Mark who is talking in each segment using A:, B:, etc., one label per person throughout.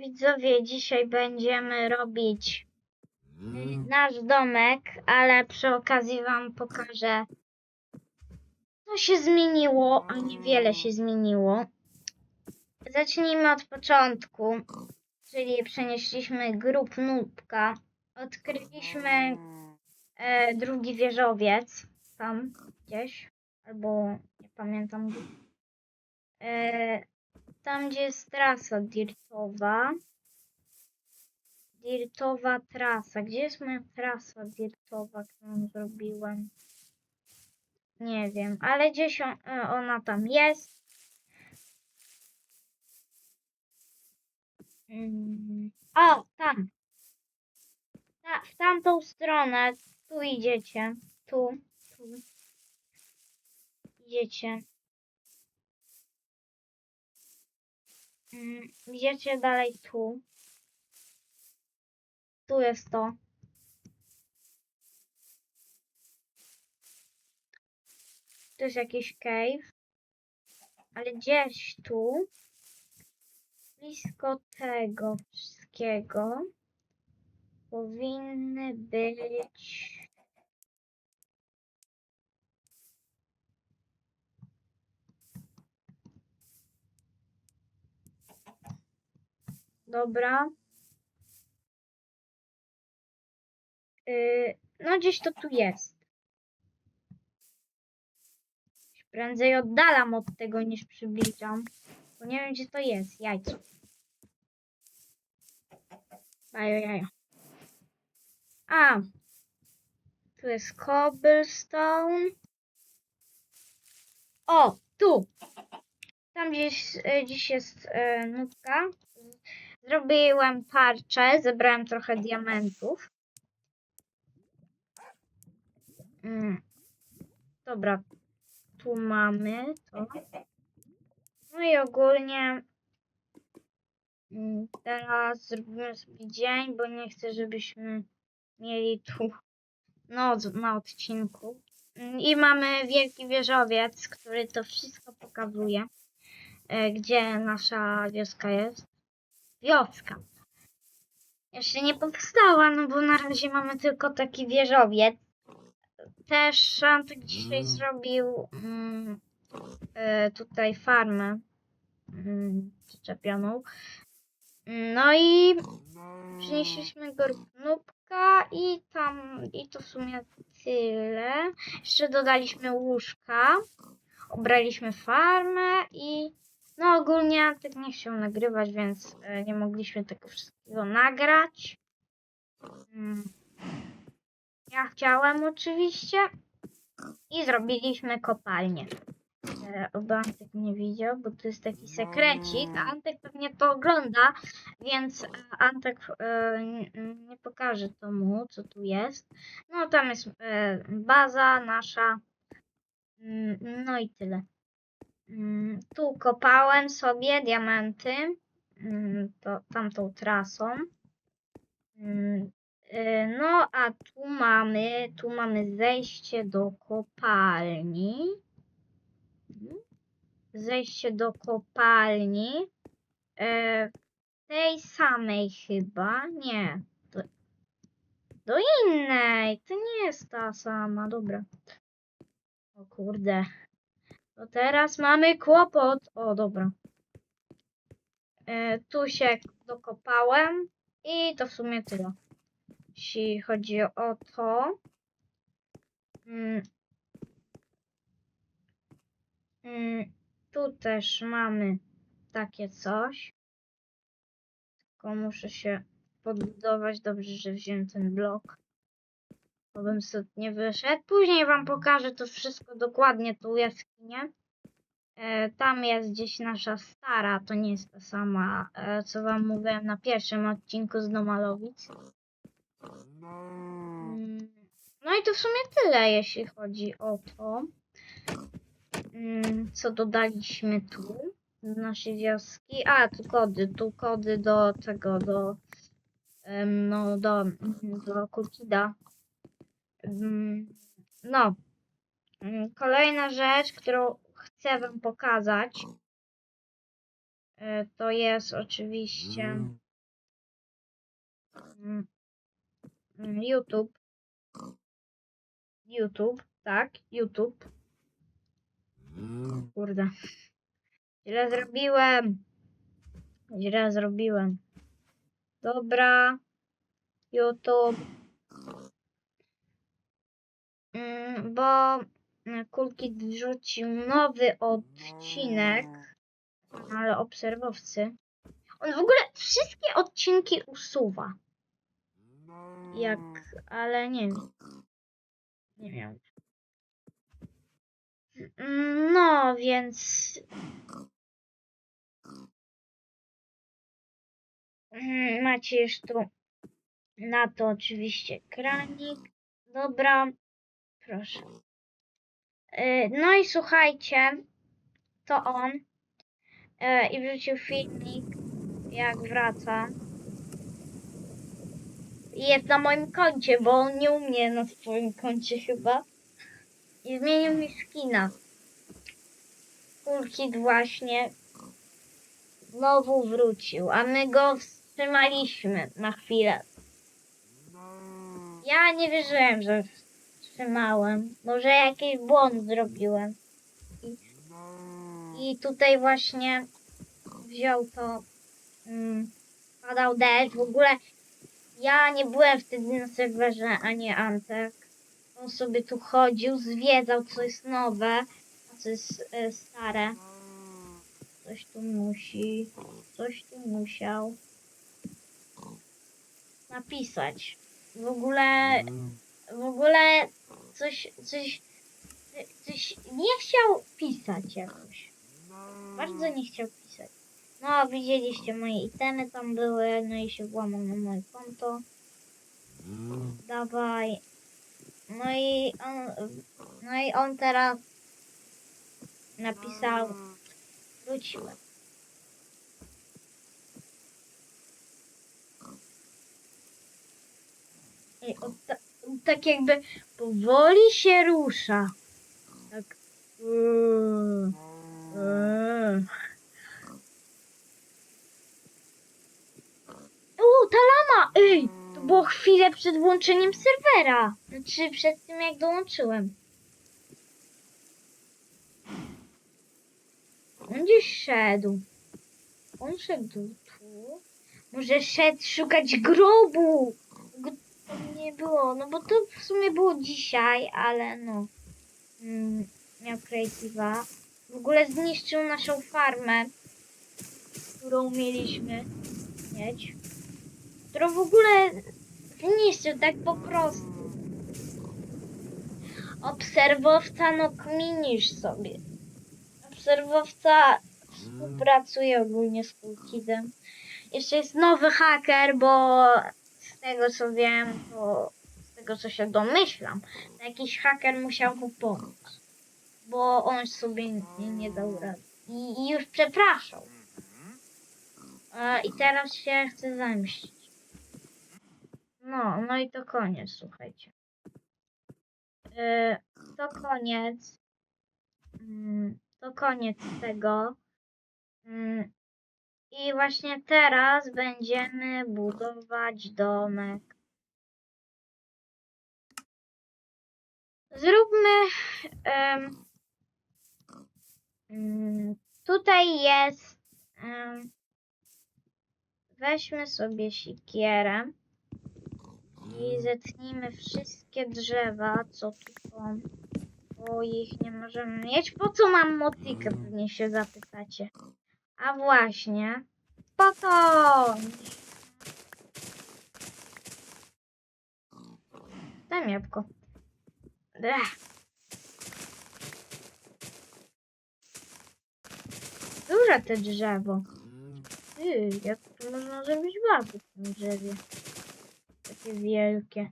A: widzowie, dzisiaj będziemy robić y, nasz domek, ale przy okazji wam pokażę, co się zmieniło, a niewiele się zmieniło. Zacznijmy od początku, czyli przenieśliśmy grób Nubka, odkryliśmy e, drugi wieżowiec, tam gdzieś, albo nie pamiętam gdzie. E, tam, gdzie jest trasa dirtowa. Dirtowa trasa. Gdzie jest moja trasa dirtowa, którą zrobiłem? Nie wiem, ale gdzieś on, e, ona tam jest. Mm, O, tam. Ta, w tamtą stronę. Tu idziecie. Tu, tu. Idziecie. Idziecie dalej tu. Tu jest to. Tu jest jakiś cave. Ale gdzieś tu, blisko tego wszystkiego, powinny być. Dobra. Yy, no gdzieś to tu jest. Prędzej oddalam od tego niż przybliżam. Bo nie wiem gdzie to jest. Jajco. Jajo, jajo. A. Tu jest cobblestone. O, tu. Tam gdzieś, e, gdzieś jest e, nutka. Zrobiłem tarczę, zebrałem trochę diamentów. Mm. Dobra, tu mamy to. No i ogólnie mm, teraz zrobimy sobie dzień, bo nie chcę, żebyśmy mieli tu noc na odcinku. Mm, I mamy wielki wieżowiec, który to wszystko pokazuje, e, gdzie nasza wioska jest. Wioska. Jeszcze nie powstała, no bo na razie mamy tylko taki wieżowiec. Też Szantek dzisiaj zrobił mm, e, tutaj farmę mm, przyczepioną. No i przynieśliśmy go nubka i tam, i to w sumie tyle. Jeszcze dodaliśmy łóżka, obraliśmy farmę i no ogólnie Antek nie chciał nagrywać, więc e, nie mogliśmy tego wszystkiego nagrać. Mm. Ja chciałem oczywiście i zrobiliśmy kopalnię. E, Oby Antek nie widział, bo to jest taki sekrecik. a Antek pewnie to ogląda, więc e, Antek nie pokaże to mu, co tu jest. No tam jest baza nasza. Mm, No i tyle. Mm, Tu kopałem sobie diamenty. mm, To, tamtą trasą. Mm, e, No a tu mamy, tu mamy zejście do kopalni. Zejście do kopalni. E, tej samej chyba. Nie. Do, do innej. To nie jest ta sama. Dobra. O kurde. To teraz mamy kłopot. O, dobra. E, tu się dokopałem. I to w sumie tyle. Jeśli chodzi o to. Mm. Mm, tu też mamy takie coś. Tylko muszę się podbudować. Dobrze, że wziąłem ten blok. Bo bym sobie nie wyszedł. Później wam pokażę to wszystko dokładnie, tą jaskinię. E, tam jest gdzieś nasza stara, to nie jest ta sama, e, co wam mówiłem na pierwszym odcinku z Domalowic. Mm, No i to w sumie tyle, jeśli chodzi o to, mm, co dodaliśmy tu do naszej wioski. A, tu kody, tu kody do tego, do, no, do, do Kulkida. No, Mm, kolejna rzecz, którą chcę wam pokazać, e, to jest oczywiście mm, mm, YouTube. YouTube, tak, YouTube. Kurde. Źle zrobiłem. Źle zrobiłem. Dobra. YouTube. Mm, Bo mm, Kulki wrzucił nowy odcinek ale obserwowcy. On w ogóle wszystkie odcinki usuwa. Jak, ale nie wiem. Nie wiem. Mm, No, więc. Mm, Macie już tu na to oczywiście kranik. Dobra, proszę. Y, No i słuchajcie, to on e, i wrzucił filmik, jak wraca. I Jest na moim koncie, bo on nie u mnie na swoim koncie chyba. I zmienił mi skina. Kulkit właśnie znowu wrócił, a my go wstrzymaliśmy na chwilę. Ja nie wierzyłem, że wstrzymałem. Może jakiś błąd zrobiłem. I, i tutaj właśnie wziął to. Mm, padał deszcz. W ogóle ja nie byłem wtedy na serwerze, ani Antek. On sobie tu chodził, zwiedzał, co jest nowe, a co jest e, stare. Coś tu musi, coś tu musiał napisać. W ogóle, w ogóle coś, coś, coś nie chciał pisać jakoś. Bardzo nie chciał pisać. No, widzieliście moje itemy tam były, no i się włamał na moje konto. Dawaj. No i on, no i on teraz napisał, wróciłem. Ta, on tak jakby powoli się rusza. Tak. Uuu, uuu. O, ta lama! Ej, to było chwilę przed włączeniem serwera. Znaczy przed tym jak dołączyłem. On gdzieś szedł. On szedł tu. Może szedł szukać grobu. Było. No bo to w sumie było dzisiaj, ale no. Mm, miał creative'a. W ogóle zniszczył naszą farmę, którą mieliśmy mieć. Którą w ogóle zniszczył tak po prostu. Obserwowca, no kminisz sobie. Obserwowca współpracuje ogólnie z Kulkidem. Jeszcze jest nowy haker, bo z tego co wiem, to z tego co się domyślam, to jakiś haker musiał mu pomóc. Bo on sobie nie, nie dał rady. I, I już przepraszał. E, I teraz się chce zemścić. No, no i to koniec, słuchajcie. E, to koniec. Mm, To koniec tego. I właśnie teraz będziemy budować domek. Zróbmy. mm, tutaj jest. em, weźmy sobie sikierę i zetnijmy wszystkie drzewa, co tu są. Bo ich nie możemy mieć. Po co mam motykę, pewnie się zapytacie. A właśnie. Po to! Daj jabłko. Ech. Duże te drzewo. Ty, jak tu można zrobić bazę w tym drzewie? Takie wielkie.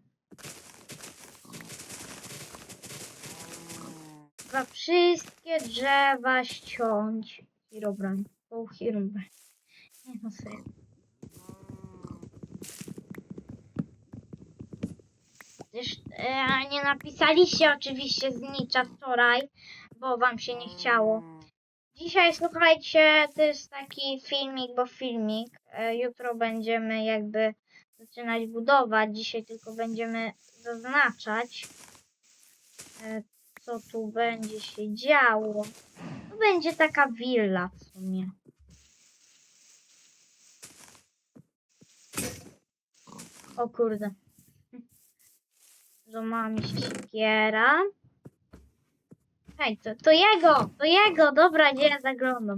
A: Trzeba wszystkie drzewa ściąć. Herobrine. O, Herobrine. Nie no serio. E, nie napisaliście oczywiście znicza wczoraj, bo wam się nie chciało. Dzisiaj słuchajcie, to jest taki filmik, bo filmik. E, jutro będziemy jakby zaczynać budować. Dzisiaj tylko będziemy zaznaczać, e, co tu będzie się działo. To będzie taka willa w sumie. O kurde. Mi się siekiera. Hej, to, to jego! To jego! Dobra, gdzie ja zaglądam?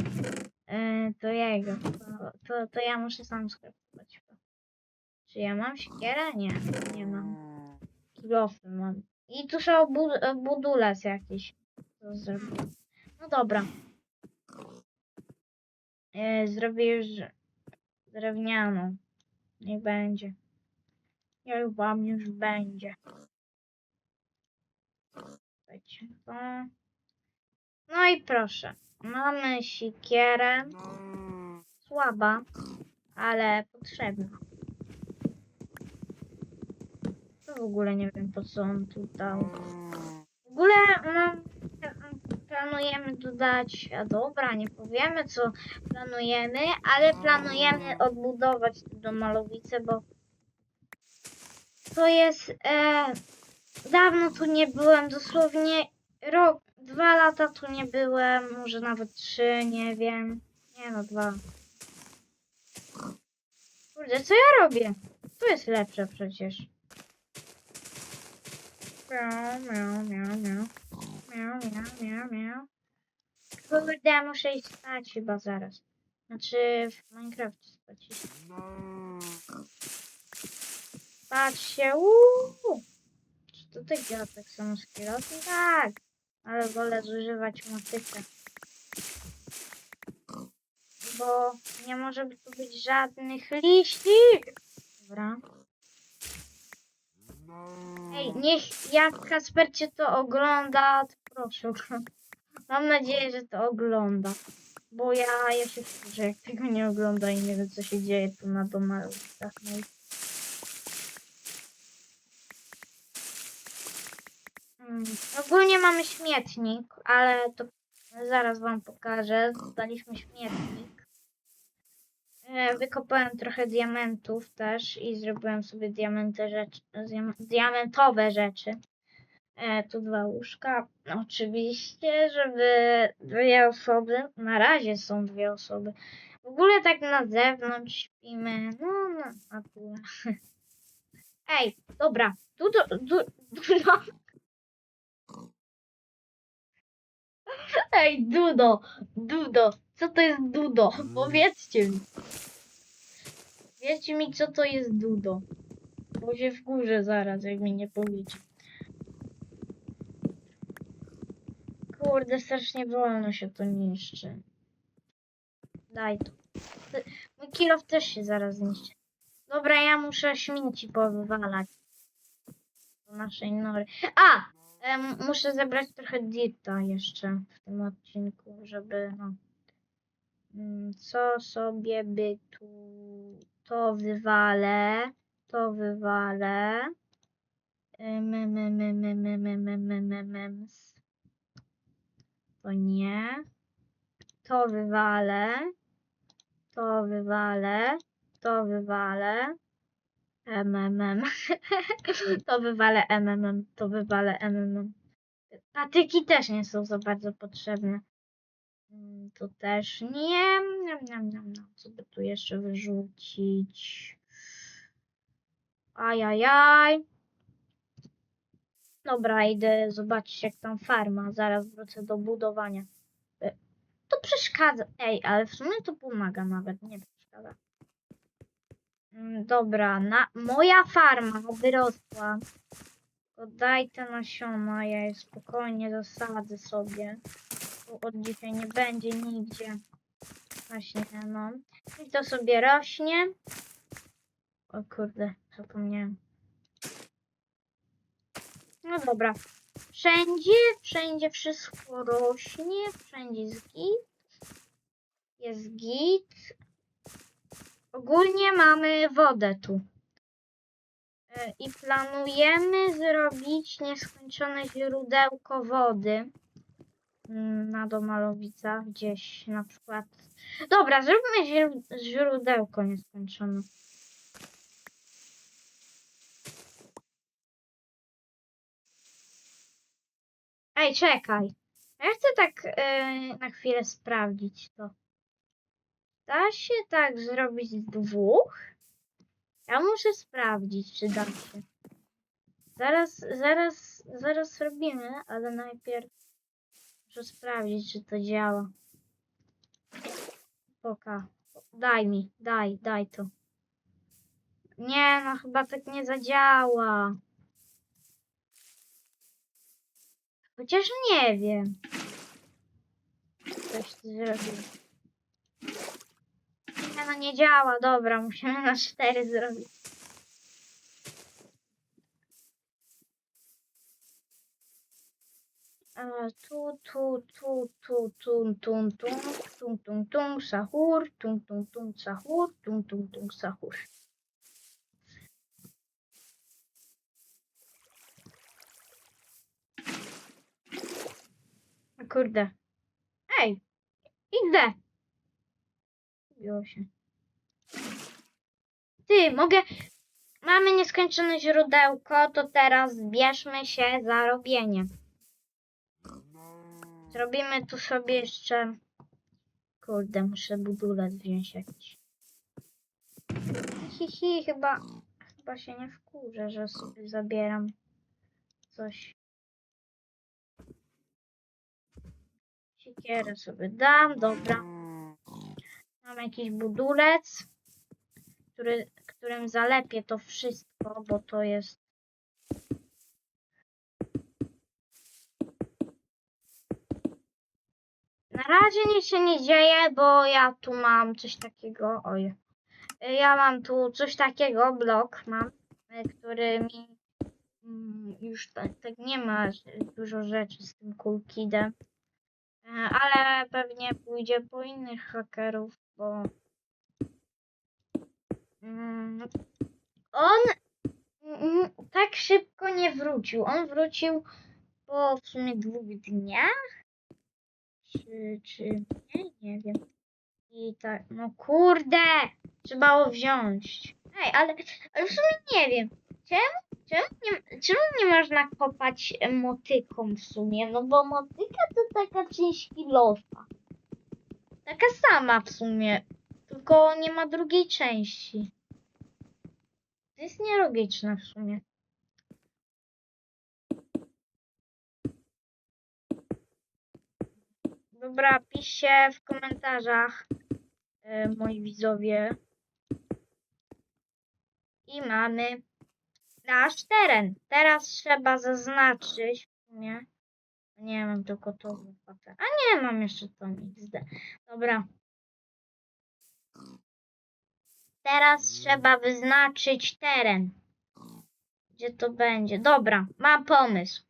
A: Yy, to jego. To, to, to ja muszę sam skraftować. Czy ja mam siekierę? Nie, nie mam. Kilofy mam. I tu są bu budulec jakiś. Co zrobię? No dobra. Yy, zrobię już drewnianą. Niech będzie. Ja wam już będzie. No i proszę. Mamy sikierę. Słaba, ale potrzebna. To w ogóle nie wiem po co on tu dał. W ogóle no, planujemy dodać, a dobra, nie powiemy co planujemy, ale planujemy odbudować do Malowice, bo to jest e, dawno tu nie byłem, dosłownie rok, dwa lata tu nie byłem, może nawet trzy, nie wiem. Nie no, dwa. Kurde, co ja robię? To jest lepsze przecież. Miau, miau, miau, miau. Miau, miau, miau, miau. Kurde, muszę iść spać chyba zaraz. Znaczy w Minecrafcie spać. Patrzcie, uuu. Czy tutaj działa tak samo kilofem? Tak. Ale wolę zużywać motykę. Bo nie może tu być żadnych liści. Dobra. Ej, niech jak Kasper cię to ogląda, to proszę. Mam nadzieję, że to ogląda. Bo ja, ja się wkurzę, jak tego nie ogląda i nie wiem, co się dzieje tu na domarówkach. No i Mm, Ogólnie mamy śmietnik, ale to zaraz wam pokażę. Daliśmy śmietnik. E, Wykopałem trochę diamentów też i zrobiłem sobie diamenty rzeczy, diam- diamentowe rzeczy. E, tu dwa łóżka. Oczywiście, żeby dwie osoby. Na razie są dwie osoby. W ogóle tak na zewnątrz śpimy. No, na, na tyle. Ej, dobra. Dudo, du, dudo. Ej, Dudo, Dudo, co to jest Dudo? Powiedzcie mi. Powiedzcie mi, co to jest Dudo. Bo się wkurzę zaraz, jak mi nie powiecie. Kurde, strasznie wolno się to niszczy. Daj to. Mój kilof też się zaraz zniszczy. Dobra, ja muszę śmieci powywalać. Do naszej nory. A! Muszę zebrać trochę dirta jeszcze w tym odcinku, żeby no. Mm, Co sobie by tu. To wywalę. To wywalę. Em, em, em, em, em, em, em, em. To nie. To wywalę. To wywalę. To wywalę. MMM. To wywalę MMM. To wywalę MMM. Patyki też nie są za bardzo potrzebne. Mm, Tu też nie. Niam, niam, niam, niam. Co by tu jeszcze wyrzucić? Ajajaj. Dobra, idę zobaczyć jak tam farma. Zaraz wrócę do budowania. E, To przeszkadza. Ej, ale w sumie to pomaga nawet. Nie przeszkadza. Mm, Dobra, na, moja farma wyrosła. To daj te nasiona, ja je spokojnie zasadzę sobie. Tu od dzisiaj nie będzie nigdzie. Właśnie, no. I to sobie rośnie. O kurde, zapomniałem. No dobra. Wszędzie, wszędzie wszystko rośnie, wszędzie jest git. Jest git. Ogólnie mamy wodę tu. E, I planujemy zrobić nieskończone źródełko wody mm, na Domalowica gdzieś na przykład. Dobra, zróbmy źródełko nieskończone. Ej, czekaj. Ja chcę tak yy, na chwilę sprawdzić to. Da się tak zrobić z dwóch? Ja muszę sprawdzić, czy da się. Zaraz, zaraz, zaraz robimy, ale najpierw muszę sprawdzić, czy to działa. Poka. Daj mi, daj, daj to. Nie, no chyba tak nie zadziała. Chociaż nie wiem. Coś ty zrobił. Nie, no nie działa, dobra, musimy na cztery zrobić. Tu, tu, tu, tu, tum, tum, tum, tum, tum, tum, sahur, tum, tum, tum, sahur, tum, tum, tum, sahur. Kurde. Ej, idę. Zbiło się. Ty, mogę... Mamy nieskończone źródełko, to teraz zbierzmy się za robienie. Zrobimy tu sobie jeszcze... Kurde, muszę budulec wziąć jakiś. Hi, hi, chyba... Chyba się nie wkurzę, że sobie zabieram coś. Siekierę sobie dam, dobra. Mam jakiś budulec, który, którym zalepię to wszystko, bo to jest... Na razie nic się nie dzieje, bo ja tu mam coś takiego, oj. Ja mam tu coś takiego, blok mam, y, który mi mm, już tak, tak nie ma dużo rzeczy z tym kulkidem. E, Ale pewnie pójdzie po innych hakerów, bo mm, on mm, tak szybko nie wrócił. On wrócił po w sumie dwóch dniach. Czy, czy nie? Nie wiem. I tak, no kurde! Trzeba było wziąć. Ej, ale, ale w sumie nie wiem. Czemu, czemu, nie, czemu nie można kopać motyką w sumie? No bo motyka to taka część kilofa. Taka sama w sumie. Tylko nie ma drugiej części. To jest nielogiczne w sumie. Dobra, piszcie w komentarzach, e, moi widzowie. I mamy nasz teren. Teraz trzeba zaznaczyć w sumie. Nie mam tylko to. A nie, mam jeszcze to XD. Dobra. Teraz trzeba wyznaczyć teren. Gdzie to będzie? Dobra, mam pomysł.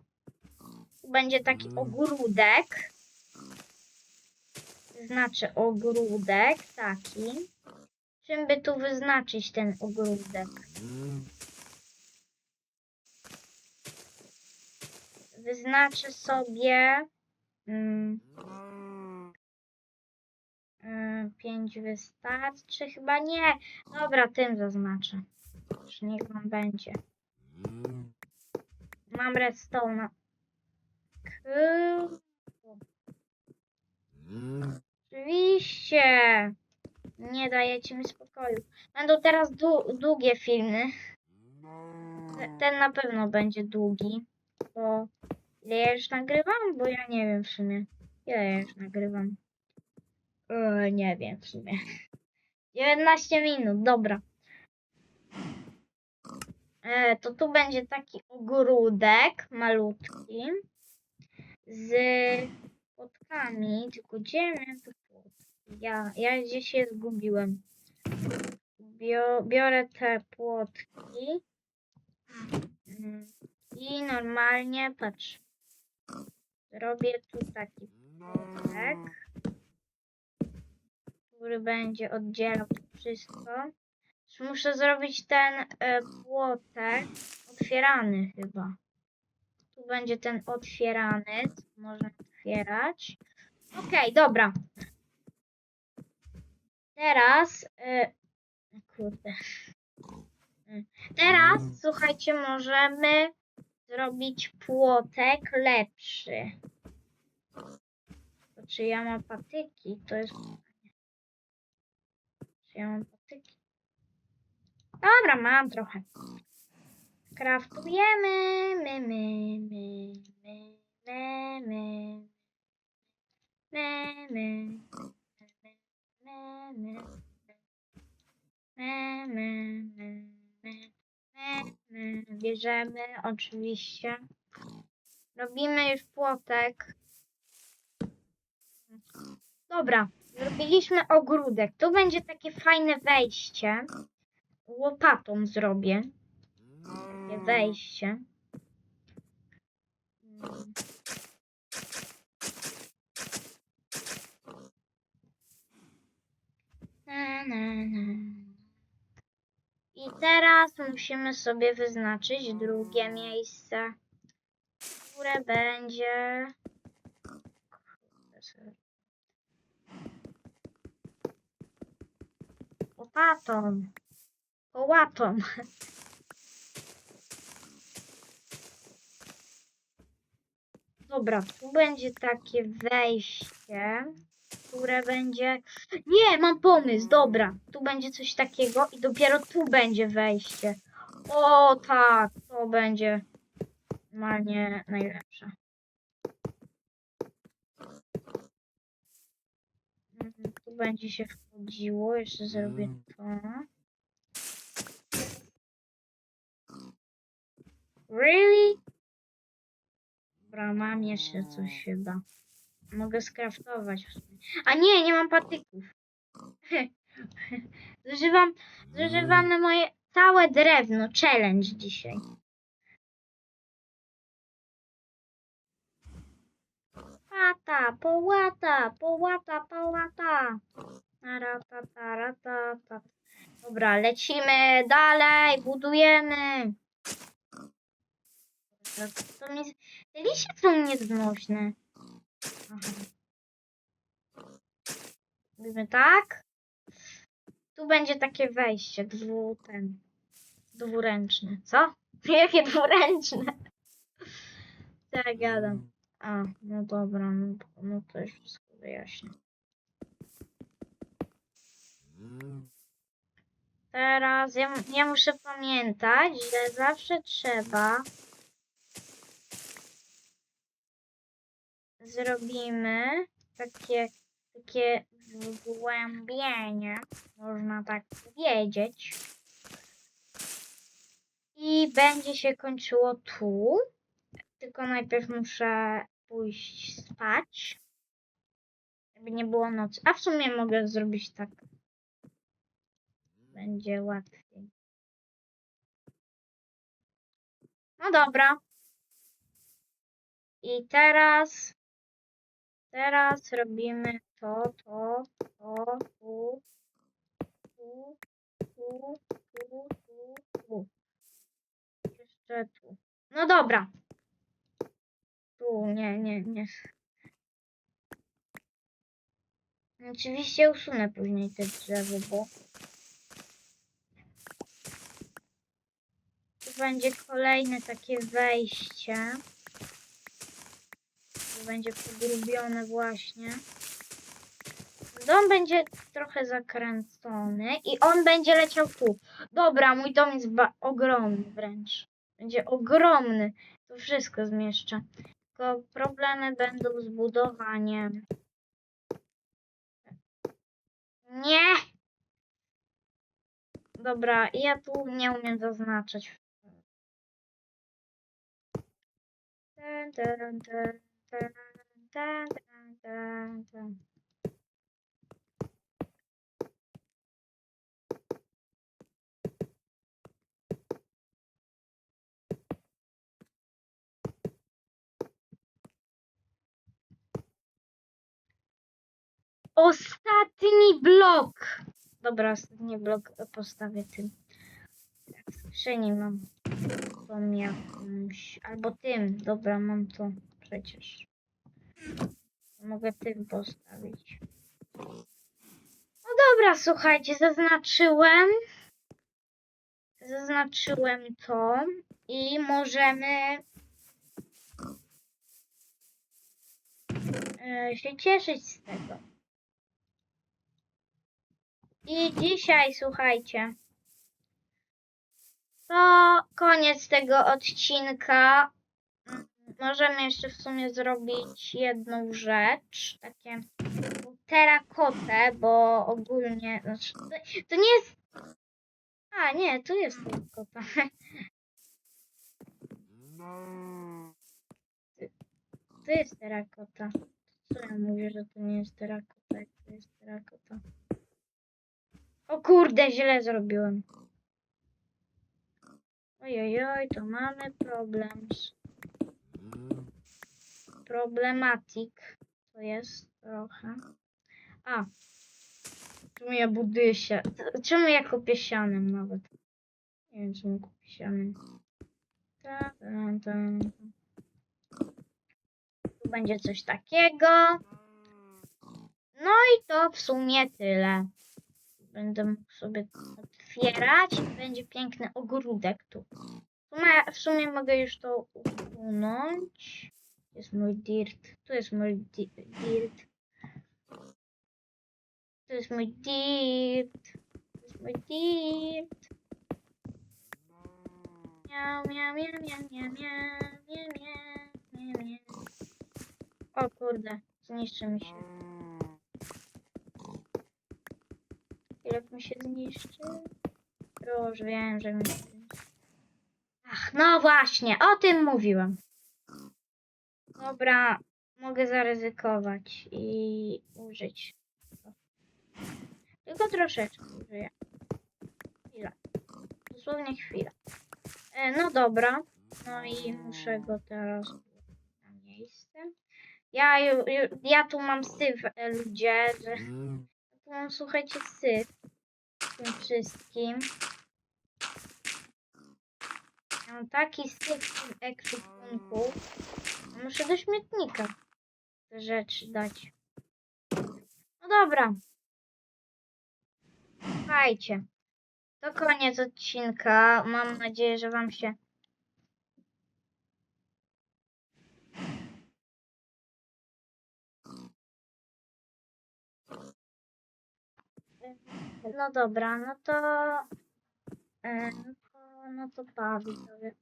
A: Tu będzie taki ogródek. Wyznaczę ogródek taki. Czym by tu wyznaczyć ten ogródek? Wyznaczę sobie. Mm, mm, pięć wystarczy? Chyba nie. Dobra, tym zaznaczę. Już niech wam będzie. Mam redstone'a. Oczywiście. Nie dajecie mi spokoju. Będą teraz dłu- długie filmy. Te- Ten na pewno będzie długi. Bo ja już nagrywam? Bo ja nie wiem w sumie. Ja już nagrywam? Nie wiem w sumie. 19 minut, dobra. E, to tu będzie taki ogródek malutki z płotkami, tylko gdzie miałem płotki? Ja, ja gdzieś się zgubiłem. Bio, biorę te płotki mm, i normalnie, patrz, robię tu taki płotek, który będzie oddzielał to wszystko. Muszę zrobić ten e, płotek otwierany chyba. Tu będzie ten otwierany, można otwierać. Okej, dobra. Teraz. Y, kurde. Y, Teraz, słuchajcie, możemy zrobić płotek lepszy. To czy ja mam patyki? To jest. Czy ja mam patyki? Dobra, mam trochę. Kraftujemy. My, my, my, my, my, my. My, my. My, my. My, my, my, my, my. Bierzemy oczywiście. Robimy już płotek. Dobra, zrobiliśmy ogródek. Tu będzie takie fajne wejście. Łopatą zrobię. Takie wejście. Mm. Na, na, na. I teraz musimy sobie wyznaczyć drugie miejsce, które będzie. Łopatą. Kołatą. Dobra, tu będzie takie wejście, które będzie. Nie, mam pomysł, dobra. Tu będzie coś takiego i dopiero tu będzie wejście. O tak, to będzie normalnie najlepsze. Mhm, Tu będzie się wchodziło, jeszcze zrobię to. Really? Dobra, mam jeszcze coś chyba. Mogę skraftować. A nie, nie mam patyków. zużywam, zużywam na moje całe drewno. Challenge dzisiaj. Pata, połata, połata, połata. Rata, rata, ta. Dobra, lecimy dalej, budujemy. To mi... Te liście są nieznośne. Robimy tak. Tu będzie takie wejście dwu, ten, dwuręczne. Co? Jakie dwuręczne? Ja gadam? A, no dobra, no, no to już wszystko wyjaśnię. Teraz ja, ja muszę pamiętać, że zawsze trzeba zrobimy takie, takie wgłębienie, można tak powiedzieć. I będzie się kończyło tu. Tylko najpierw muszę pójść spać. Żeby nie było nocy. A w sumie mogę zrobić tak. Będzie łatwiej. No dobra. I teraz Teraz robimy to, to, to, tu, tu, tu, tu, tu, tu. Jeszcze tu. No dobra. Tu, nie, nie, nie. Oczywiście usunę później te drzewo, bo tu będzie kolejne takie wejście. Będzie pogrubione właśnie. Dom będzie trochę zakręcony i on będzie leciał tu. Dobra, mój dom jest ogromny wręcz. Będzie ogromny. To wszystko zmieszczę. Tylko problemy będą z budowaniem. Nie! Dobra, ja tu nie umiem zaznaczać. Ten, ten, ten. Ostatni blok. Dobra, ostatni blok postawię tym. Tak, mam tą jakąś. Albo tym. Dobra, mam to przecież. Mogę tym postawić. No dobra, słuchajcie, zaznaczyłem. Zaznaczyłem to i możemy e, się cieszyć z tego. I dzisiaj, słuchajcie, to koniec tego odcinka. Możemy jeszcze w sumie zrobić jedną rzecz, takie terakotę, bo ogólnie, znaczy, to, to nie jest, a nie, tu jest terakota. To jest terakota. Co ja mówię, że to nie jest terakota, jak to jest terakota? O kurde, źle zrobiłem. Ojojoj, to mamy problem. Problematik. To jest trochę. A. Czemu ja buduję się? Czemu ja kupię sianem nawet? Nie wiem, czemu kupię sianem. Ta, ta, ta. Tu będzie coś takiego. No i to w sumie tyle. Będę mógł sobie otwierać będzie piękny ogródek tu. W sumie, w sumie mogę już to usunąć. Jest mój dirt. Tu jest mój di dirt. To jest mój dirt. To jest mój dirt. Miau, miau, miau, miau, miau, miau, miau, miau, miau, miau. O kurde, zniszczy mi się. Jak mi się zniszczy? Już wiem, że mi się. Ach, no właśnie, o tym mówiłem. Dobra, mogę zaryzykować i użyć. Tylko troszeczkę użyję. Chwila. Dosłownie chwila. E, no dobra. No i muszę go teraz na miejsce. Ja, ju, ju, ja tu mam syf, e, ludzie, że tu mam, słuchajcie, syf tym wszystkim. Mam taki syf ekwipunku. Muszę do śmietnika te rzeczy dać. No dobra. Słuchajcie. To koniec odcinka. Mam nadzieję, że Wam się No dobra, No to, no to pa, widzowie.